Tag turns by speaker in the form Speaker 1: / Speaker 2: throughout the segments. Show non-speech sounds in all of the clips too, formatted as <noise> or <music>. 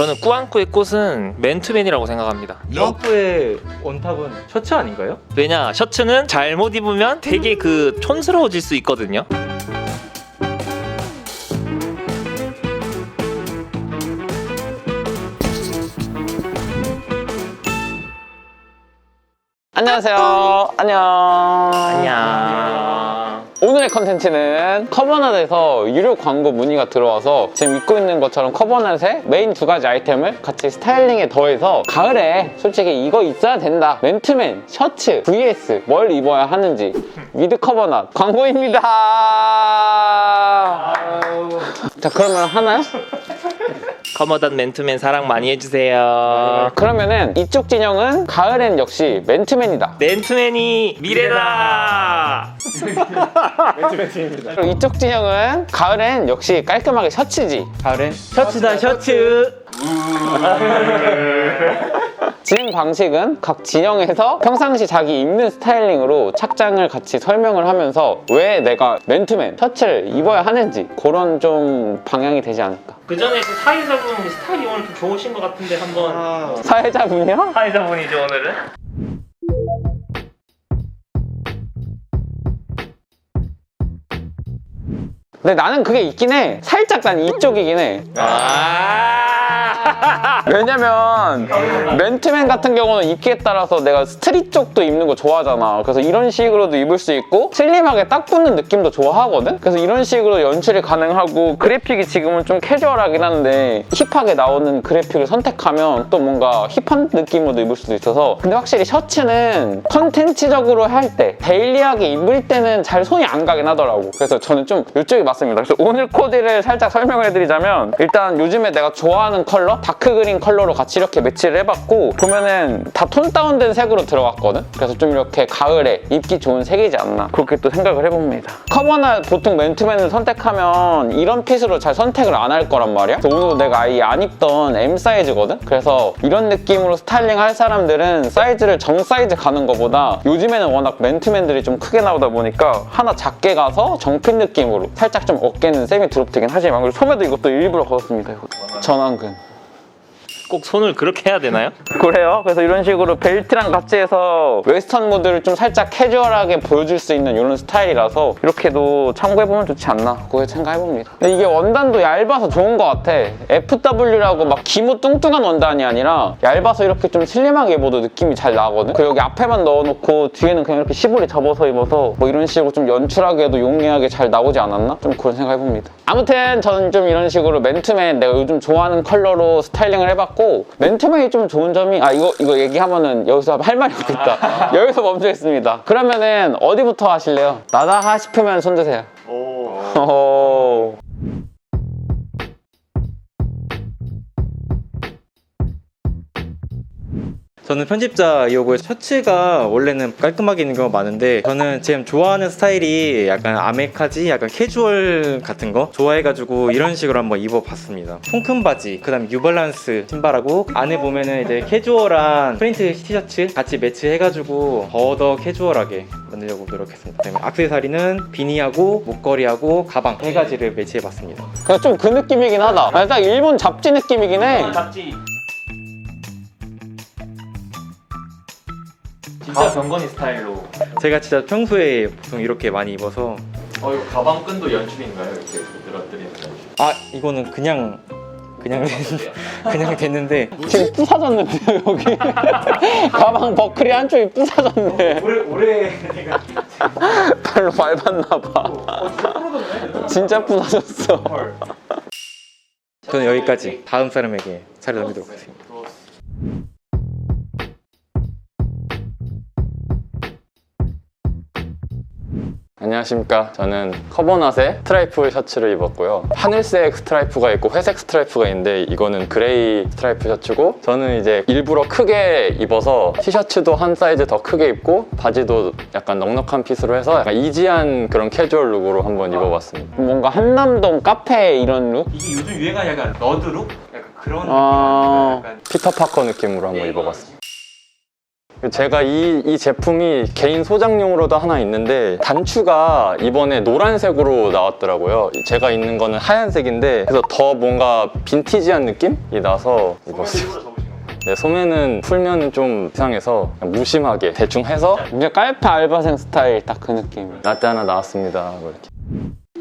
Speaker 1: 저는 꾸안꾸의 꽃은 맨투맨이라고 생각합니다.
Speaker 2: 러프의 원탑은 셔츠 아닌가요?
Speaker 1: 왜냐 셔츠는 잘못 입으면 되게 그 촌스러워질 수 있거든요.
Speaker 3: 안녕하세요. 안녕.
Speaker 1: 안녕.
Speaker 3: 오늘의 컨텐츠는 커버넛에서 유료 광고 문의가 들어와서 지금 입고 있는 것처럼 커버넛의 메인 두 가지 아이템을 같이 스타일링에 더해서 가을에 솔직히 이거 있어야 된다. 맨투맨, 셔츠, vs 뭘 입어야 하는지 위드 커버넛 광고입니다. 자 그러면 하나요?
Speaker 1: 커머던 맨투맨 사랑 많이 해주세요.
Speaker 3: 그러면은 이쪽 진영은 가을엔 역시 맨투맨이다.
Speaker 1: 맨투맨이 미래다. <laughs>
Speaker 3: 그리고 이쪽 진영은 가을엔 역시 깔끔하게 셔츠지.
Speaker 2: 가을엔 셔츠다 셔츠
Speaker 3: 진행 방식은 각 진영에서 평상시 자기 입는 스타일링으로 착장을 같이 설명을 하면서 왜 내가 맨투맨 셔츠를 입어야 하는지 그런 좀 방향이 되지 않을까.
Speaker 1: 그 전에 그 사회자분 스타일이 오늘 좀 좋으신 것 같은데 한번
Speaker 3: 사회자분이요?
Speaker 1: 사회자분이죠 오늘은.
Speaker 3: 근데 나는 그게 있긴 해. 살짝 난 이쪽이긴 해.
Speaker 1: 아.
Speaker 3: 왜냐면 맨투맨 같은 경우는 입기에 따라서 내가 스트릿 쪽도 입는 거 좋아하잖아. 그래서 이런 식으로도 입을 수 있고 슬림하게 딱 붙는 느낌도 좋아하거든. 그래서 이런 식으로 연출이 가능하고 그래픽이 지금은 좀 캐주얼하긴 한데 힙하게 나오는 그래픽을 선택하면 또 뭔가 힙한 느낌으로도 입을 수도 있어서 근데 확실히 셔츠는 컨텐츠적으로 할 때 데일리하게 입을 때는 잘 손이 안 가긴 하더라고. 그래서 저는 좀 이쪽이 맞습니다. 그래서 오늘 코디를 살짝 설명해 드리자면 일단 요즘에 내가 좋아하는 컬러 다크 그린 컬러로 같이 이렇게 매치를 해봤고 보면은 다 톤 다운된 색으로 들어갔거든. 그래서 좀 이렇게 가을에 입기 좋은 색이지 않나 그렇게 또 생각을 해봅니다. 커버나 보통 맨투맨을 선택하면 이런 핏으로 잘 선택을 안 할 거란 말이야. 오늘 내가 아예 안 입던 M 사이즈거든. 그래서 이런 느낌으로 스타일링 할 사람들은 사이즈를 정 사이즈 가는 것보다 요즘에는 워낙 맨투맨들이 좀 크게 나오다 보니까 하나 작게 가서 정핏 느낌으로 살짝 좀 어깨는 세미 드롭되긴 하지만 그리고 소매도 이것도 일부러 걸었습니다. 이거. 전완근.
Speaker 1: 꼭 손을 그렇게 해야 되나요?
Speaker 3: 그래요. 그래서 이런 식으로 벨트랑 같이 해서 웨스턴 모드를 좀 살짝 캐주얼하게 보여줄 수 있는 이런 스타일이라서 이렇게도 참고해보면 좋지 않나 그거 생각해봅니다. 근데 이게 원단도 얇아서 좋은 것 같아. FW라고 막 기모 뚱뚱한 원단이 아니라 얇아서 이렇게 좀 슬림하게 입어도 느낌이 잘 나거든. 그리고 여기 앞에만 넣어놓고 뒤에는 그냥 이렇게 시보리 접어서 입어서 뭐 이런 식으로 좀 연출하게도 용이하게 잘 나오지 않았나? 좀 그런 생각해봅니다. 아무튼 저는 좀 이런 식으로 맨투맨 내가 요즘 좋아하는 컬러로 스타일링을 해봤고 맨투맨이 좀 좋은 점이 아 이거 이거 얘기하면은 여기서 할 말이 없겠다. <laughs> 여기서 멈추겠습니다. 그러면은 어디부터 하실래요? 나다 하 싶으면 손 드세요. 오. <laughs>
Speaker 2: 저는 편집자 이오고요 셔츠가 원래는 깔끔하게 입는 경우가 많은데 저는 지금 좋아하는 스타일이 약간 아메카지 약간 캐주얼 같은 거 좋아해가지고 이런 식으로 한번 입어봤습니다 통큰 바지 그 다음에 뉴발란스 신발하고 안에 보면은 이제 캐주얼한 프린트 티셔츠 같이 매치해가지고 더 더 캐주얼하게 만들려고 노력했습니다 그다음에 악세사리는 비니하고 목걸이하고 가방 세 가지를 매치해봤습니다
Speaker 3: 그냥 좀그 느낌이긴 하다. 아니, 딱 일본 잡지 느낌이긴 해.
Speaker 1: 잡지. 진짜 병건이 스타일로.
Speaker 2: 제가 진짜 평소에 보통 이렇게 많이 입어서
Speaker 4: 어, 이거 가방끈도 연출인가요? 이렇게 늘어뜨리는 연출.
Speaker 2: 아 이거는 그냥 그냥 그냥 됐는데
Speaker 3: 지금 부사졌는데요 여기. <laughs> 가방 버클이 한쪽이 부사졌네.
Speaker 2: 오래 오래
Speaker 3: 발로 밟았나 봐. 진짜 부사졌어.
Speaker 2: 저는 여기까지 다음 사람에게 차례 넘기도록 하겠습니다.
Speaker 4: 안녕하십니까. 저는 커버넛의 스트라이프 셔츠를 입었고요. 하늘색 스트라이프가 있고 회색 스트라이프가 있는데 이거는 그레이 스트라이프 셔츠고 저는 이제 일부러 크게 입어서 티셔츠도 한 사이즈 더 크게 입고 바지도 약간 넉넉한 핏으로 해서 약간 이지한 그런 캐주얼 룩으로 한번 입어봤습니다.
Speaker 3: 뭔가 한남동 카페 이런 룩?
Speaker 2: 이게 요즘 유행한 약간 너드룩? 약간 그런
Speaker 3: 아.
Speaker 2: 약간
Speaker 4: 피터 파커 느낌으로 한번 입어봤습니다. 제가 이, 이 제품이 개인 소장용으로도 하나 있는데 단추가 이번에 노란색으로 나왔더라고요. 제가 있는 거는 하얀색인데 그래서 더 뭔가 빈티지한 느낌이 나서 입었어요. 네, 소매는 풀면 좀 이상해서 그냥 무심하게 대충 해서
Speaker 3: 이제 깔페 알바생 스타일 딱 그 느낌.
Speaker 4: 라떼 하나 나왔습니다. 뭐 이렇게.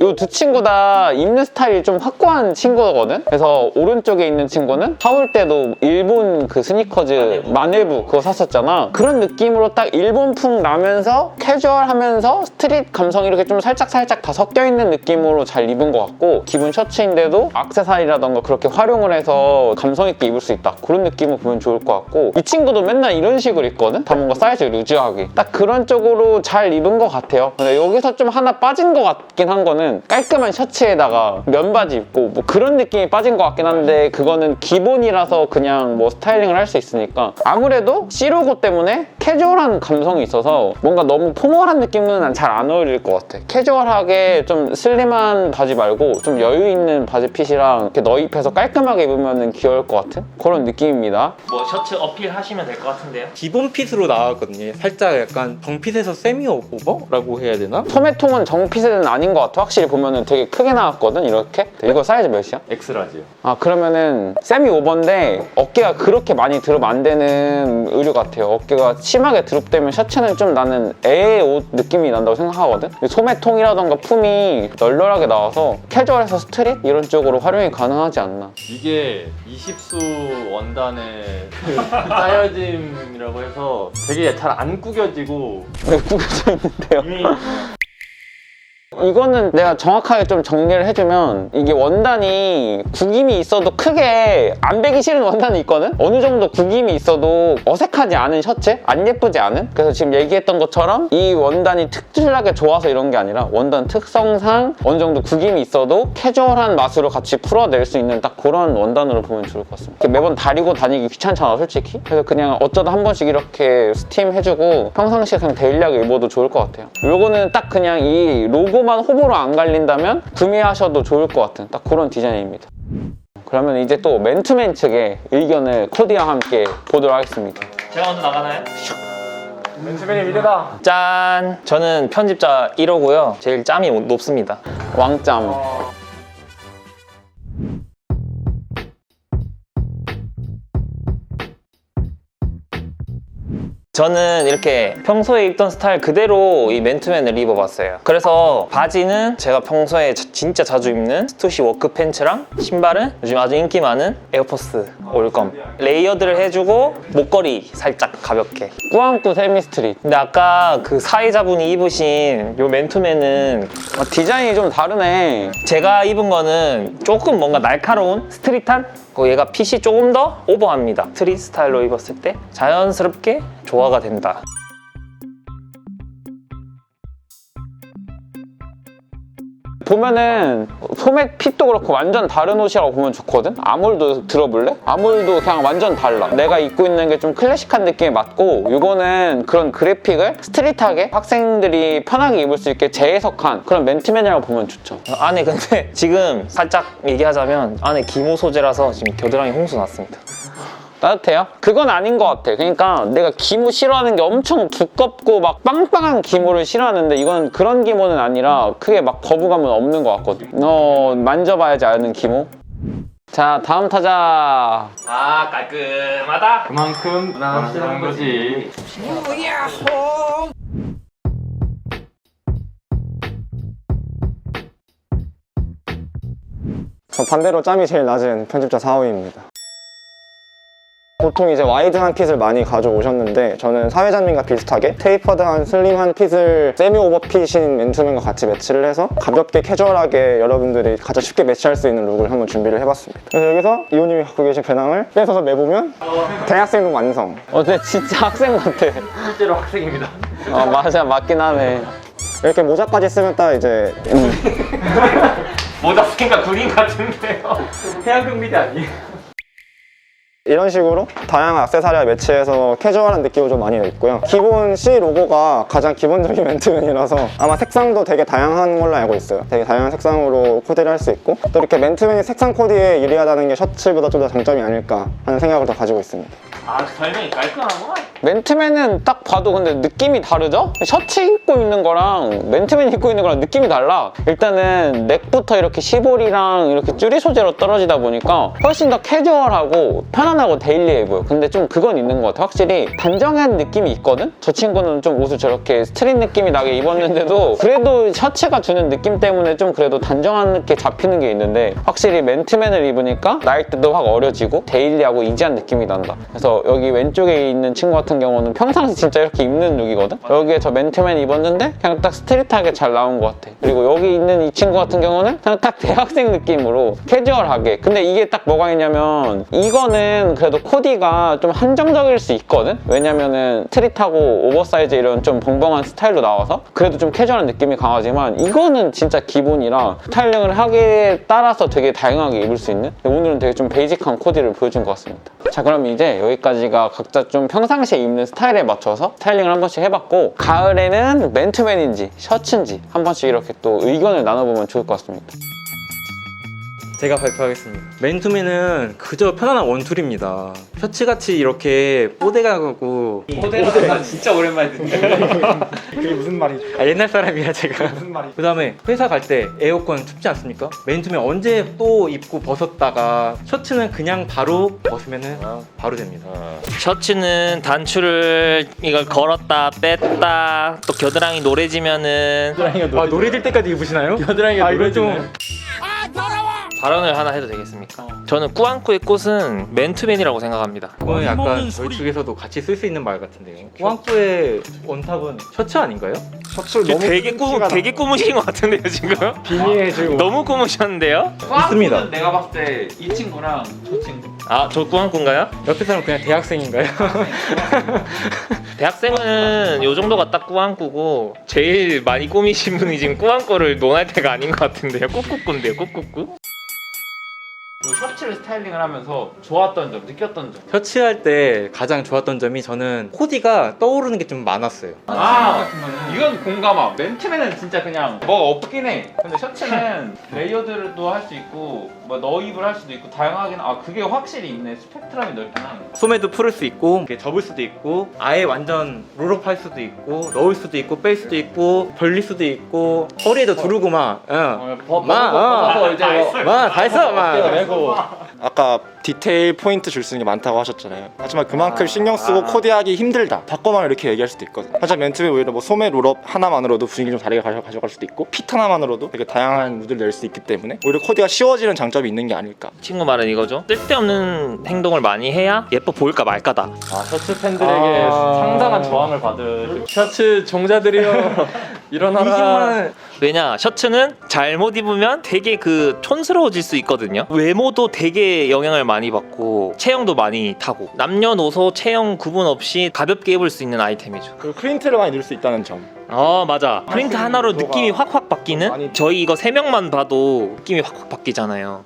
Speaker 3: 이 두 친구 다 입는 스타일이 좀 확고한 친구거든? 그래서 오른쪽에 있는 친구는 사올 때도 일본 그 스니커즈 마네부 그거 샀었잖아. 그런 느낌으로 딱 일본풍 나면서 캐주얼하면서 스트릿 감성 이렇게 좀 살짝살짝 다 섞여 있는 느낌으로 잘 입은 것 같고 기본 셔츠인데도 악세사리라던가 그렇게 활용을 해서 감성 있게 입을 수 있다. 그런 느낌을 보면 좋을 것 같고 이 친구도 맨날 이런 식으로 입거든? 다 뭔가 사이즈 루즈하게. 딱 그런 쪽으로 잘 입은 것 같아요. 근데 여기서 좀 하나 빠진 것 같긴 한 거는 깔끔한 셔츠에다가 면바지 입고 뭐 그런 느낌이 빠진 것 같긴 한데 그거는 기본이라서 그냥 뭐 스타일링을 할 수 있으니까 아무래도 C로고 때문에 캐주얼한 감성이 있어서 뭔가 너무 포멀한 느낌은 잘 안 어울릴 것 같아. 캐주얼하게 좀 슬림한 바지 말고 좀 여유 있는 바지 핏이랑 이렇게 너입해서 깔끔하게 입으면 귀여울 것 같은 그런 느낌입니다.
Speaker 1: 뭐 셔츠 어필 하시면 될 것 같은데요.
Speaker 2: 기본 핏으로 나왔거든요. 살짝 약간 정핏에서 세미 오버라고 해야 되나?
Speaker 3: 소매통은 정핏은 아닌 것 같아. 확실히 보면은 되게 크게 나왔거든, 이렇게. 이거 사이즈 몇이야?
Speaker 4: 엑스라지요.
Speaker 3: 아, 그러면은 세미 오버인데 어깨가 그렇게 많이 드롭 안 되는 의류 같아요. 어깨가 심하게 드롭되면 셔츠는 좀 나는 애의 옷 느낌이 난다고 생각하거든? 소매통이라던가 품이 널널하게 나와서 캐주얼에서 스트릿? 이런 쪽으로 활용이 가능하지 않나.
Speaker 4: 이게 20수 원단의 짜여짐이라고 해서 되게 잘 안 구겨지고
Speaker 3: 왜 구겨져 있는데요? 이 거는 내가 정확하게 좀 정리를 해주면 이게 원단이 구김이 있어도 크게 안 베기 싫은 원단이 있거든? 어느 정도 구김이 있어도 어색하지 않은 셔츠? 안 예쁘지 않은? 그래서 지금 얘기했던 것처럼 이 원단이 특출나게 좋아서 이런 게 아니라 원단 특성상 어느 정도 구김이 있어도 캐주얼한 맛으로 같이 풀어낼 수 있는 딱 그런 원단으로 보면 좋을 것 같습니다. 매번 다리고 다니기 귀찮잖아 솔직히. 그래서 그냥 어쩌다 한 번씩 이렇게 스팀 해주고 평상시에 그냥 데일리하게 입어도 좋을 것 같아요. 요거는 딱 그냥 이 로고 만 호불호 안 갈린다면 구매하셔도 좋을 것 같은 딱 그런 디자인입니다. 그러면 이제 또 맨투맨 측의 의견을 코디와 함께 보도록 하겠습니다.
Speaker 1: 제가 먼저 나가나요?
Speaker 3: 맨투맨의 미래다.
Speaker 1: 짠! 저는 편집자 1호고요. 제일 짬이 높습니다.
Speaker 3: 왕짬.
Speaker 1: 저는 이렇게 평소에 입던 스타일 그대로 이 맨투맨을 입어봤어요. 그래서 바지는 제가 평소에 자- 진짜 자주 입는 스투시 워크 팬츠랑 신발은 요즘 아주 인기 많은 에어포스 올검. 레이어드를 해주고 목걸이 살짝 가볍게.
Speaker 3: 꾸안꾸 세미스트릿.
Speaker 1: 근데 아까 그 사회자분이 입으신 요 맨투맨은
Speaker 3: 아, 디자인이 좀 다르네.
Speaker 1: 제가 입은 거는 조금 뭔가 날카로운 스트릿한 그 얘가 핏이 조금 더 오버합니다 스트릿 스타일로 입었을 때 자연스럽게 조화가 된다
Speaker 3: 보면은 소매 핏도 그렇고 완전 다른 옷이라고 보면 좋거든? 아몰도 들어볼래? 아몰도 그냥 완전 달라. 내가 입고 있는 게 좀 클래식한 느낌이 맞고 이거는 그런 그래픽을 스트릿하게 학생들이 편하게 입을 수 있게 재해석한 그런 맨투맨이라고 보면 좋죠.
Speaker 1: 안에 근데 지금 살짝 얘기하자면 안에 기모 소재라서 지금 겨드랑이 홍수 났습니다
Speaker 3: 따뜻해요? 그건 아닌 것 같아. 그러니까 내가 기모 싫어하는 게 엄청 두껍고 막 빵빵한 기모를 싫어하는데 이건 그런 기모는 아니라 크게 막 거부감은 없는 것 같거든. 어, 만져봐야지 아는 기모. 자, 다음 타자.
Speaker 1: 아 깔끔하다
Speaker 4: 그만큼 무난한 거지.
Speaker 5: 저 반대로 짬이 제일 낮은 편집자 4호입니다. 보통 이제 와이드한 핏을 많이 가져오셨는데 저는 사회자님과 비슷하게 테이퍼드한 슬림한 핏을 세미 오버핏인 맨투맨과 같이 매치를 해서 가볍게 캐주얼하게 여러분들이 가장 쉽게 매치할 수 있는 룩을 한번 준비를 해봤습니다. 그래서 여기서 이호님이 갖고 계신 배낭을 뺏어서 매보면 대학생룩 완성.
Speaker 3: 어, 근데 진짜 <laughs> 학생 같아.
Speaker 1: 실제로 학생입니다
Speaker 3: 어, 맞아, 맞긴 하네.
Speaker 5: 이렇게 모자까지 쓰면 딱 이제 음, <laughs>
Speaker 1: 모자 스캔과 그림 같은데요 해양경 미대 아니에요?
Speaker 5: 이런 식으로 다양한 액세서리와 매치해서 캐주얼한 느낌을 좀 많이 냈고요. 기본 C 로고가 가장 기본적인 <laughs> 맨투맨이라서 아마 색상도 되게 다양한 걸로 알고 있어요. 되게 다양한 색상으로 코디를 할 수 있고 또 이렇게 맨투맨이 색상 코디에 유리하다는 게 셔츠보다 좀 더 장점이 아닐까 하는 생각을 더 가지고 있습니다.
Speaker 1: 아 설명이 깔끔하구만.
Speaker 3: 맨투맨은 딱 봐도 근데 느낌이 다르죠? 셔츠 입고 있는 거랑 맨투맨 입고 있는 거랑 느낌이 달라. 일단은 넥부터 이렇게 시볼이랑 이렇게 쭈리 소재로 떨어지다 보니까 훨씬 더 캐주얼하고 편안하고 데일리해 보여. 근데 좀 그건 있는 것 같아. 확실히 단정한 느낌이 있거든? 저 친구는 좀 옷을 저렇게 스트릿 느낌이 나게 입었는데도 그래도 셔츠가 주는 느낌 때문에 좀 그래도 단정하게 잡히는 게 있는데 확실히 맨투맨을 입으니까 나일 때도 확 어려지고 데일리하고 이지한 느낌이 난다. 그래서 여기 왼쪽에 있는 친구 같은 경우는 평상시 진짜 이렇게 입는 룩이거든? 여기에 저 맨투맨 입었는데 그냥 딱 스트릿하게 잘 나온 것 같아. 그리고 여기 있는 이 친구 같은 경우는 그냥 딱 <laughs> 대학생 느낌으로 캐주얼하게. 근데 이게 딱 뭐가 있냐면 이거는 그래도 코디가 좀 한정적일 수 있거든? 왜냐면은 스트릿하고 오버사이즈 이런 좀 벙벙한 스타일로 나와서 그래도 좀 캐주얼한 느낌이 강하지만 이거는 진짜 기본이라 스타일링을 하기에 따라서 되게 다양하게 입을 수 있는 오늘은 되게 좀 베이직한 코디를 보여준 것 같습니다. 자 그럼 이제 여기까지가 각자 좀 평상시에 입는 스타일에 맞춰서 스타일링을 한 번씩 해봤고 가을에는 맨투맨인지 셔츠인지 한 번씩 이렇게 또 의견을 나눠보면 좋을 것 같습니다.
Speaker 2: 제가 발표하겠습니다. 맨투맨은 그저 편안한 원툴입니다. 셔츠같이 이렇게 뽀대가 가고
Speaker 1: 뽀대가 진짜 오랜만에 듣네. <laughs>
Speaker 5: 그게 무슨 말이죠?
Speaker 2: 아, 옛날 사람이야 제가.
Speaker 5: 무슨 말이죠?
Speaker 2: 그 다음에 회사 갈 때 에어컨 춥지 않습니까? 맨투맨 언제 또 입고 벗었다가 셔츠는 그냥 바로 벗으면은 바로 됩니다.
Speaker 1: 셔츠는 단추를 이걸 걸었다 뺐다 또 겨드랑이 노래지면은
Speaker 2: 아 노래 질 때까지 입으시나요? 겨드랑이가 아, 이거 좀
Speaker 1: 발언을 하나 해도 되겠습니까? 저는 꾸안꾸의 꽃은 맨투맨이라고 생각합니다.
Speaker 2: 그거는 약간 저희 측에서도 같이 쓸 수 있는 말 같은데요. 꾸안꾸의 원탑은 셔츠 아닌가요?
Speaker 5: 셔츠 너무
Speaker 1: 되게 꾸 되게 꾸무신 것 같은데요 지금? <laughs>
Speaker 5: 빈이해지고
Speaker 1: 너무 꾸무셨는데요?
Speaker 2: 있습니다.
Speaker 1: 내가 봤을 때 이 친구랑 저 친구. 아 저 꾸안꾸인가요?
Speaker 2: 옆에 사람 그냥 대학생인가요? <laughs>
Speaker 1: 대학생은 요 정도가 딱 꾸안꾸고 제일 많이 꾸미신 분이 지금 꾸안꾸를 논할 때가 아닌 것 같은데요. 꾹꾹꾸인데요, 꾹꾹꾸. 셔츠를 스타일링을 하면서 좋았던 점, 느꼈던 점.
Speaker 2: 셔츠할 때 가장 좋았던 점이 저는 코디가 떠오르는 게 좀 많았어요.
Speaker 1: 아, 이건 공감함. 맨투맨은 진짜 그냥 뭐가 없긴 해. 근데 셔츠는 <laughs> 레이어드도 할 수 있고, 뭐 너입을 할 수도 있고, 다양하긴. 아, 그게 확실히 있네. 스펙트럼이 넓긴 하네.
Speaker 2: 소매도 풀을 수 있고 이렇게 접을 수도 있고 아예 완전 롤업 할 수도 있고 넣을 수도 있고 뺄 수도 있고 벌릴 수도 있고 허리에도 두르고 막 응. 마, 어. 마, 다 했어, 마.
Speaker 5: 아까 디테일 포인트 줄 수 있는 게 많다고 하셨잖아요. 하지만 그만큼 신경 쓰고 코디하기 힘들다. 바꿔만 이렇게 얘기할 수도 있거든. 하지만 맨투맨 오히려 뭐 소매 롤업 하나만으로도 분위기 좀 다르게 가져, 가져갈 수도 있고 핏 하나만으로도 되게 다양한 무드를 낼 수 있기 때문에 오히려 코디가 쉬워지는 장점이 있는 게 아닐까.
Speaker 1: 친구 말은 이거죠. 쓸데없는 행동을 많이 해야 예뻐 보일까 말까다.
Speaker 4: 아, 셔츠 팬들에게 상당한 저항을 받을 셔츠 종자들이여 <laughs> 일어나라.
Speaker 2: 20만
Speaker 1: 왜냐 셔츠는 잘못 입으면 되게 그 촌스러워질 수 있거든요. 외모도 되게 영향을 많이 받고 체형도 많이 타고. 남녀노소 체형 구분 없이 가볍게 입을 수 있는 아이템이죠.
Speaker 5: 그리고 프린트를 많이 넣을 수 있다는 점.
Speaker 1: 어 맞아. 프린트 하나로 느낌이 확확 바뀌는? 저희 이거 세 명만 봐도 느낌이 확확 바뀌잖아요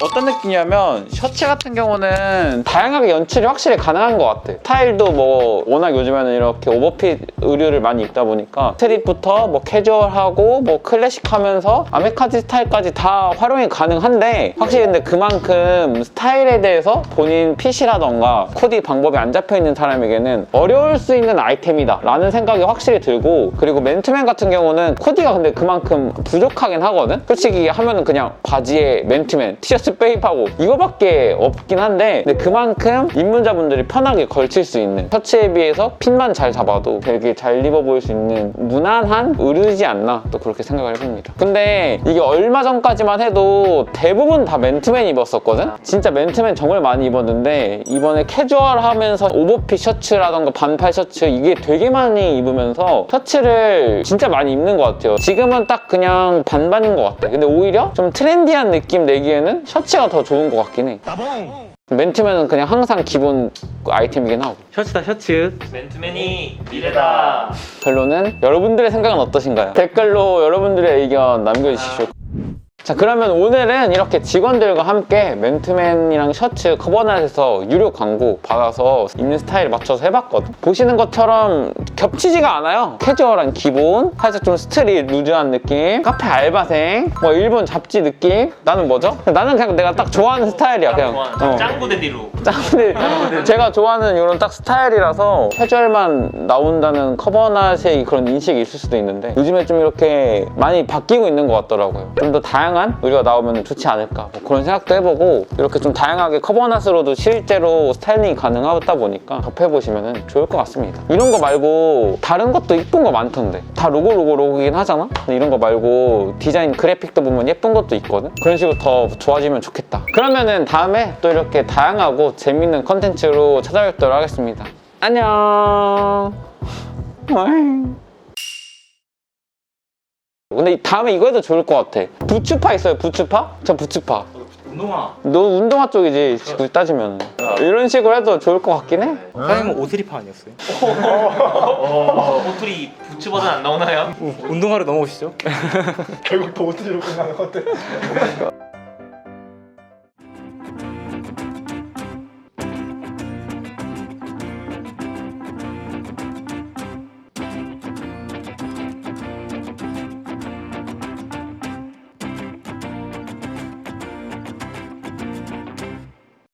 Speaker 3: 어떤 느낌이냐면 셔츠 같은 경우는 다양하게 연출이 확실히 가능한 것 같아. 스타일도 뭐 워낙 요즘에는 이렇게 오버핏 의류를 많이 입다 보니까 스트릿부터 뭐 캐주얼하고 뭐 클래식하면서 아메카지 스타일까지 다 활용이 가능한데 확실히 근데 그만큼 스타일에 대해서 본인 핏이라던가 코디 방법이 안 잡혀 있는 사람에게는 어려울 수 있는 아이템이다 라는 생각이 확실히 들고 그리고 맨투맨 같은 경우는 코디가 근데 그만큼 부족하긴 하거든 솔직히 하면은 그냥 바지에 맨투맨 티셔츠 빼입하고 이거밖에 없긴 한데 근데 그만큼 입문자분들이 편하게 걸칠 수 있는 셔츠에 비해서 핏만 잘 잡아도 되게 잘 입어 보일 수 있는 무난한 의류지 않나 또 그렇게 생각을 해봅니다. 근데 이게 얼마 전까지만 해도 대부분 다 맨투맨 입었었거든? 진짜 맨투맨 정말 많이 입었는데 이번에 캐주얼하면서 오버핏 셔츠라던가 반팔 셔츠 이게 되게 많이 입으면서 셔츠를 진짜 많이 입는 것 같아요. 지금은 딱 그냥 반반인 것 같아. 근데 오히려 좀 트렌디한 느낌 내기에는 가 더 좋은 것 같긴 해. 맨투맨은 그냥 항상 기본 아이템이긴 하고.
Speaker 2: 셔츠다 셔츠.
Speaker 1: 맨투맨이 미래다.
Speaker 3: 결론은 여러분들의 생각은 어떠신가요? 댓글로 여러분들의 의견 남겨주십시오 자 그러면 오늘은 이렇게 직원들과 함께 맨투맨이랑 셔츠 커버넷에서 유료 광고 받아서 입는 스타일 맞춰서 해봤거든. 보시는 것처럼 겹치지가 않아요. 캐주얼한 기본 살짝 좀 스트릿 루즈한 느낌 카페 알바생 뭐 일본 잡지 느낌. 나는 뭐죠? 나는 그냥 내가 딱 좋아하는 스타일이야 그냥. 어.
Speaker 1: 짱구대디로.
Speaker 3: 짱들 제가 좋아하는 이런 딱 스타일이라서 캐주얼만 나온다는 커버낫의 그런 인식이 있을 수도 있는데 요즘에 좀 이렇게 많이 바뀌고 있는 것 같더라고요. 좀 더 다양한 의류가 나오면 좋지 않을까. 뭐 그런 생각도 해보고 이렇게 좀 다양하게 커버낫으로도 실제로 스타일링이 가능하다 보니까 접해보시면 좋을 것 같습니다. 이런 거 말고 다른 것도 이쁜 거 많던데. 다 로고 로고 로고긴 하잖아? 이런 거 말고 디자인 그래픽도 보면 예쁜 것도 있거든? 그런 식으로 더 좋아지면 좋겠다. 그러면은 다음에 또 이렇게 다양하고 재밌는 컨텐츠로 찾아뵙도록 하겠습니다. 안녕 근데 다음에 이거 해도 좋을 것 같아 부츠파 있어요 부츠파? 저 부츠파
Speaker 2: 운동화.
Speaker 3: 너 운동화 쪽이지 굳이 따지면 이런 식으로 해도 좋을 것 같긴 해
Speaker 2: 사장님은 오스리파 아니었어요?
Speaker 1: 호툴이 부츠 버전 안 나오나요?
Speaker 2: 운동화로 넘어오시죠. <laughs>
Speaker 5: 결국 또 옷으로 끝나는 것들